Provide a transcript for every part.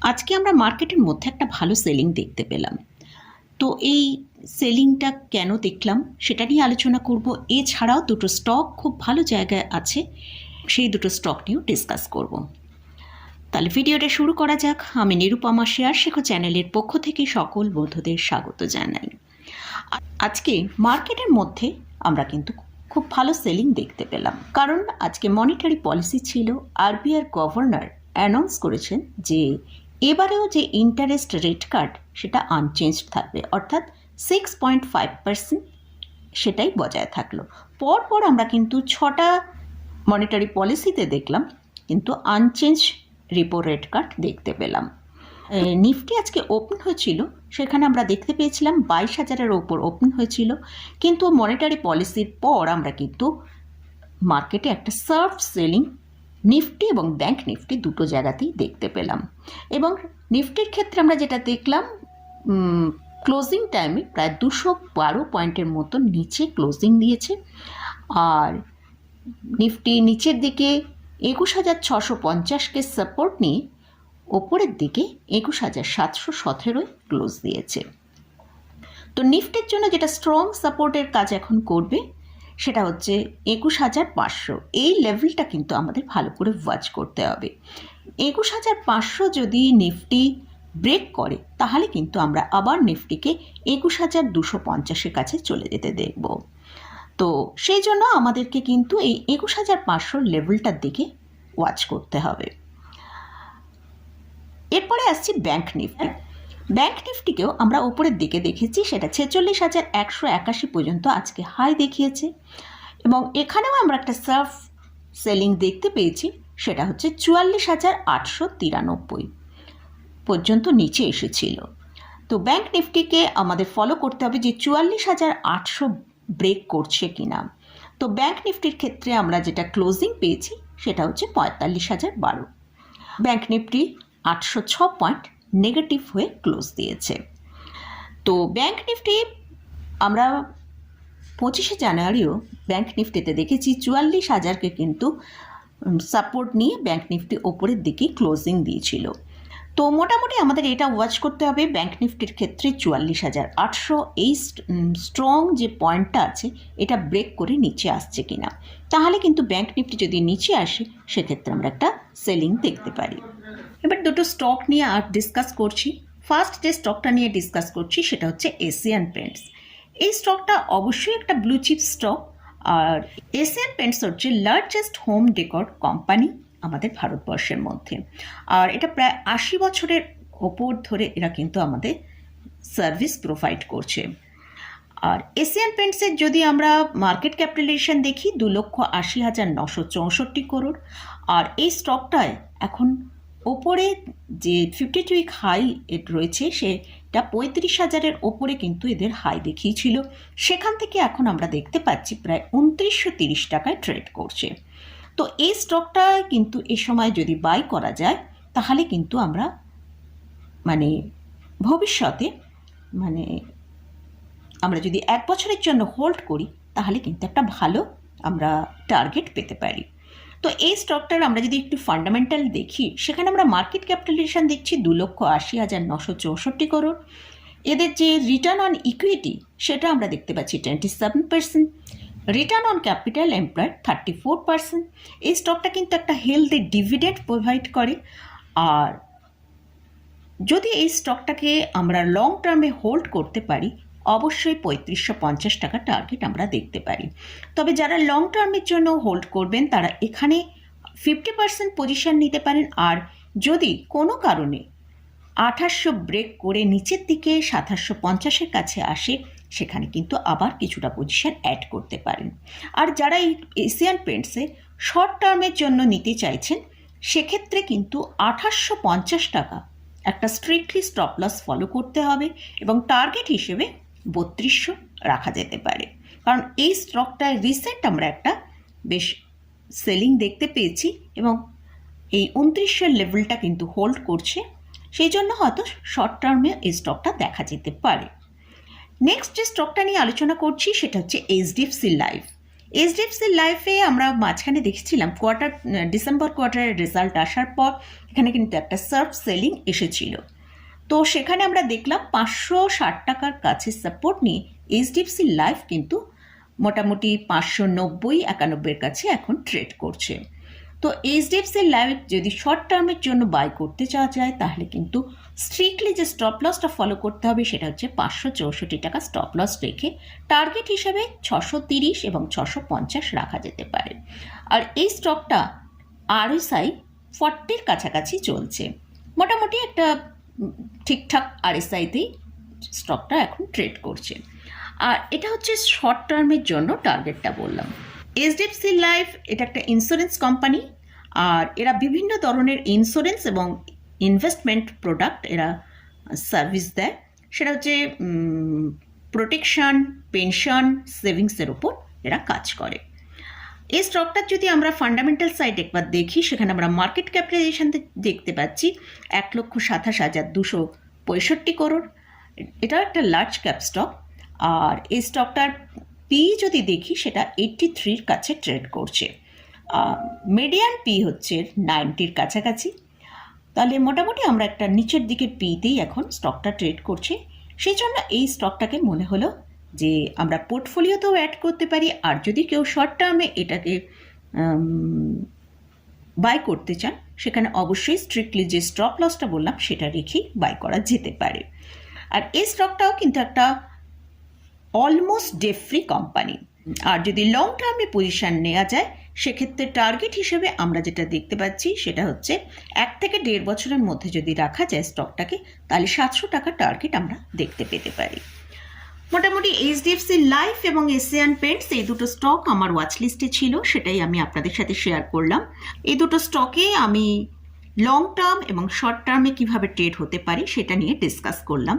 আজকে আমরা মার্কেটের মধ্যে একটা ভালো সেলিং দেখতে পেলাম। তো এই সেলিংটা কেন দেখলাম সেটা নিয়ে আলোচনা করব। এছাড়াও দুটো স্টক খুব ভালো জায়গায় আছে, সেই দুটো স্টক নিয়েও ডিসকাস করব। তাহলে ভিডিওটা শুরু করা যাক। আমি নিরুপমা শেয়ার শেখো চ্যানেলের পক্ষ থেকে সকল বন্ধুদের স্বাগত জানাই। আজকে মার্কেটের মধ্যে আমরা কিন্তু খুব ভালো সেলিং দেখতে পেলাম। কারণ আজকে মনিটারি পলিসি ছিল আরবিআর গভর্নর অ্যানাউন্স করেছেন যে এবারেও যে ইন্টারেস্ট রেট কার্ড সেটা আনচেঞ্জড থাকবে। অর্থাৎ সিক্স পয়েন্ট ফাইভ পার্সেন্ট সেটাই বজায় থাকল। পরপর আমরা কিন্তু ছটা মনিটারি পলিসিতে দেখলাম, কিন্তু আনচেঞ্জ রিপো রেট কার্ড দেখতে পেলাম। নিফটি আজকে ওপেন হয়েছিল, সেখানে আমরা দেখতে পেয়েছিলাম বাইশ হাজারের ওপর ওপেন হয়েছিল, কিন্তু মনিটারি পলিসির পর আমরা কিন্তু মার্কেটে একটা সার্ভ সেলিং নিফটি এবং ব্যাংক নিফটি দুটো জায়গাতেই দেখতে পেলাম। এবং নিফটির ক্ষেত্রে আমরা যেটা দেখলাম ক্লোজিং টাইমে প্রায় দুশো বারো পয়েন্টের মতো নিচে ক্লোজিং দিয়েছে। আর নিফটি নিচের দিকে একুশ হাজার ছশো পঞ্চাশকে সাপোর্ট নিয়ে ওপরের দিকে একুশ হাজার সাতশো সতেরোয় ক্লোজ দিয়েছে। তো নিফটির জন্য যেটা স্ট্রং সাপোর্টের কাজ এখন করবে সেটা হচ্ছে একুশ হাজার পাঁচশো। এই লেভেলটা কিন্তু আমাদের ভালো করে ওয়াচ করতে হবে। একুশ হাজার পাঁচশো যদি নিফটি ব্রেক করে, তাহলে কিন্তু আমরা আবার নিফটিকে একুশ হাজার দুশো পঞ্চাশের কাছে চলে যেতে দেখব। তো সেই জন্য আমাদেরকে কিন্তু এই একুশ হাজার পাঁচশোর লেভেলটার দিকে ওয়াচ করতে হবে। এরপরে আসছি ব্যাংক নিফটি ব্যাংক নিফটিকেও আমরা ওপরের দিকে দেখেছি, সেটা ছেচল্লিশ হাজার একশো একাশি পর্যন্ত আজকে হাই দেখিয়েছে। এবং এখানেও আমরা একটা সার্ফ সেলিং দেখতে পেয়েছি, সেটা হচ্ছে চুয়াল্লিশ হাজার আটশো তিরানব্বই পর্যন্ত নিচে এসেছিল। তো ব্যাংক নিফটিকে আমাদের ফলো করতে হবে যে চুয়াল্লিশ হাজার আটশো ব্রেক করছে কিনা। তো ব্যাংক নিফটির ক্ষেত্রে আমরা যেটা ক্লোজিং পেয়েছি, সেটা হচ্ছে পঁয়তাল্লিশ হাজার বারো। ব্যাংক নিফটি আটশো ছ পয়েন্ট নেগেটিভ হয়ে ক্লোজ দিয়েছে। তো ব্যাংক নিফটি আমরা পঁচিশে জানুয়ারিও ব্যাংক নিফটিতে দেখেছি, চুয়াল্লিশ হাজারকে কিন্তু সাপোর্ট নিয়ে ব্যাংক নিফটি ওপরের দিকে ক্লোজিং দিয়েছিল। তো মোটামুটি আমাদের এটা ওয়াচ করতে হবে ব্যাংক নিফটির ক্ষেত্রে চুয়াল্লিশ হাজার আটশো, এই স্ট্রং যে পয়েন্টটা আছে, এটা ব্রেক করে নিচে আসছে কিনা। তাহলে কিন্তু ব্যাংক নিফটি যদি নিচে আসে, সেক্ষেত্রে আমরা একটা সেলিং দেখতে পারি। এবার দুটো স্টক নিয়ে আর ডিসকাস করছি। ফার্স্ট যে স্টকটা নিয়ে ডিসকাস করছি সেটা হচ্ছে এশিয়ান পেন্টস এই স্টকটা অবশ্যই একটা ব্লু চিপ স্টক আর এশিয়ান পেন্টস হচ্ছে লার্জেস্ট হোম ডেকর কোম্পানি আমাদের ভারতবর্ষের মধ্যে। আর এটা প্রায় আশি বছরের ওপর ধরে এরা কিন্তু আমাদের সার্ভিস প্রোভাইড করছে। আর এশিয়ান পেন্টসের যদি আমরা মার্কেট ক্যাপিটালাইজেশন দেখি, দু লক্ষ আশি হাজার নশো চৌষট্টি করোড় আর এই স্টকটায় এখন ওপরে যে ফিফটি টু উইক হাই রয়েছে, সেটা পঁয়ত্রিশ হাজারের ওপরে কিন্তু এদের হাই দেখিয়েছিল। সেখান থেকে এখন আমরা দেখতে পাচ্ছি প্রায় উনত্রিশশো তিরিশ টাকায় ট্রেড করছে। তো এই স্টকটা কিন্তু এ সময় যদি বাই করা যায়, তাহলে কিন্তু আমরা মানে ভবিষ্যতে মানে আমরা যদি এক বছরের জন্য হোল্ড করি, তাহলে কিন্তু একটা ভালো আমরা টার্গেট পেতে পারি। তো এই স্টকটার আমরা যদি একটু ফান্ডামেন্টাল দেখি, সেখানে আমরা মার্কেট ক্যাপিটালাইজেশন দেখছি দু লক্ষ আশি হাজার নশো চৌষট্টি করোড় এদের যে রিটার্ন অন ইকুইটি সেটা আমরা দেখতে পাচ্ছি twenty seven percent return on capital employed thirty four percent এই স্টকটা কিন্তু একটা হেলদি ডিভিডেন্ড প্রোভাইড করে। আর যদি এই স্টকটাকে আমরা লং টার্মে হোল্ড করতে পারি অবশ্যই পঁয়ত্রিশশো পঞ্চাশ টাকা টার্গেট আমরা দেখতে পারি। তবে যারা লং টার্মের জন্য হোল্ড করবেন, তারা এখানে ফিফটি পার্সেন্ট পজিশন নিতে পারেন। আর যদি কোনো কারণে আঠাশশো ব্রেক করে নিচের দিকে সাতাশশো পঞ্চাশের কাছে আসে, সেখানে কিন্তু আবার কিছুটা পজিশন অ্যাড করতে পারেন। আর যারা এই এশিয়ান পেন্টসে শর্ট টার্মের জন্য নিতে চাইছেন, সেক্ষেত্রে কিন্তু আঠাশশো পঞ্চাশ টাকা একটা স্ট্রিক্টলি স্টপ লস ফলো করতে হবে এবং টার্গেট হিসেবে বত্রিশশো রাখা যেতে পারে। কারণ এই স্টকটায় রিসেন্ট আমরা একটা বেশ সেলিং দেখতে পেয়েছি এবং এই উনত্রিশশো লেভেলটা কিন্তু হোল্ড করছে। সেই জন্য হয়তো শর্ট টার্মে এই স্টকটা দেখা যেতে পারে। নেক্সট যে স্টকটা নিয়ে আলোচনা করছি সেটা হচ্ছে এইচডিএফসি লাইফ এইচডিএফসি লাইফে আমরা মাঝখানে দেখেছিলাম কোয়ার্টার ডিসেম্বর কোয়ার্টারের রেজাল্ট আসার পর এখানে কিন্তু একটা সার্ফ সেলিং এসেছিল। তো সেখানে আমরা দেখলাম পাঁচশো ষাট টাকার কাছে সাপোর্ট নিয়ে এইচডিএফসি লাইফ কিন্তু মোটামুটি পাঁচশো নব্বই, একানব্বইয়ের কাছে এখন ট্রেড করছে। তো এইচডিএফসি লাইফ যদি শর্ট টার্মের জন্য বাই করতে চাওয়া যায়, তাহলে কিন্তু স্ট্রিক্টলি যে স্টপ লসটা ফলো করতে হবে, সেটা হচ্ছে পাঁচশো চৌষট্টি টাকা স্টপ লস রেখে টার্গেট হিসাবে ছশো তিরিশ এবং ছশো পঞ্চাশ রাখা যেতে পারে। আর এই স্টকটা আরএসআই ফর্টির কাছাকাছি চলছে। মোটামুটি একটা ঠিকঠাক আরএসআইতেই স্টকটা এখন ট্রেড করছে। আর এটা হচ্ছে শর্ট টার্মের জন্য টার্গেটটা বললাম। এইচডিএফসি লাইফ, এটা একটা ইন্স্যুরেন্স কোম্পানি আর এরা বিভিন্ন ধরনের ইন্স্যুরেন্স এবং ইনভেস্টমেন্ট প্রোডাক্ট এরা সার্ভিস দেয়। সেটা হচ্ছে প্রোটেকশন পেনশন সেভিংসের ওপর এরা কাজ করে। এই স্টকটার যদি আমরা ফান্ডামেন্টাল সাইড একবার দেখি, সেখানে আমরা মার্কেট ক্যাপিটালাইজেশন দেখতে পাচ্ছি এক লক্ষ সাতাশ হাজার দুশো পঁয়ষট্টি করোড়। এটা একটা লার্জ ক্যাপ স্টক আর এই স্টকটার পি যদি দেখি, সেটা এইট্টি থ্রির কাছে ট্রেড করছে। মিডিয়ান পি হচ্ছে নাইনটির কাছাকাছি। তাহলে মোটামুটি আমরা একটা নিচের দিকের পিতেই এখন স্টকটা ট্রেড করছে। সেই জন্য এই স্টকটাকে মনে হলো যে আমরা পোর্টফোলিওতেও অ্যাড করতে পারি, আর যদি কেউ শর্ট টার্মে এটাকে বাই করতে চান, সেখানে অবশ্যই স্ট্রিক্টলি যে স্টপ লসটা বললাম, সেটা রেখেই বাই করা যেতে পারে। আর এই স্টকটাও কিন্তু একটা অলমোস্ট ডে ফ্রি কোম্পানি আর যদি লং টার্মে পজিশান নেওয়া যায়, সেক্ষেত্রে টার্গেট হিসেবে আমরা যেটা দেখতে পাচ্ছি, সেটা হচ্ছে এক থেকে দেড় বছরের মধ্যে যদি রাখা যায় স্টকটাকে তাহলে সাতশো টাকা টার্গেট আমরা দেখতে পেতে পারি। মোটামুটি এইচডিএফসি লাইফ এবং এশিয়ান পেন্টস এই দুটো স্টক আমার ওয়াচ লিস্টে ছিল, সেটাই আমি আপনাদের সাথে শেয়ার করলাম। এই দুটো স্টকে আমি লং টার্ম এবং শর্ট টার্মে কীভাবে ট্রেড হতে পারি, সেটা নিয়ে ডিসকাস করলাম।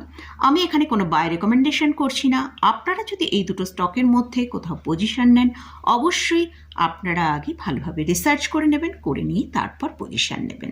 আমি এখানে কোনো বাই রেকমেন্ডেশন করছি না। আপনারা যদি এই দুটো স্টকের মধ্যে কোথাও পজিশন নেন, অবশ্যই আপনারা আগে ভালোভাবে রিসার্চ করে নেবেন, করে নিয়ে তারপর পজিশন নেবেন।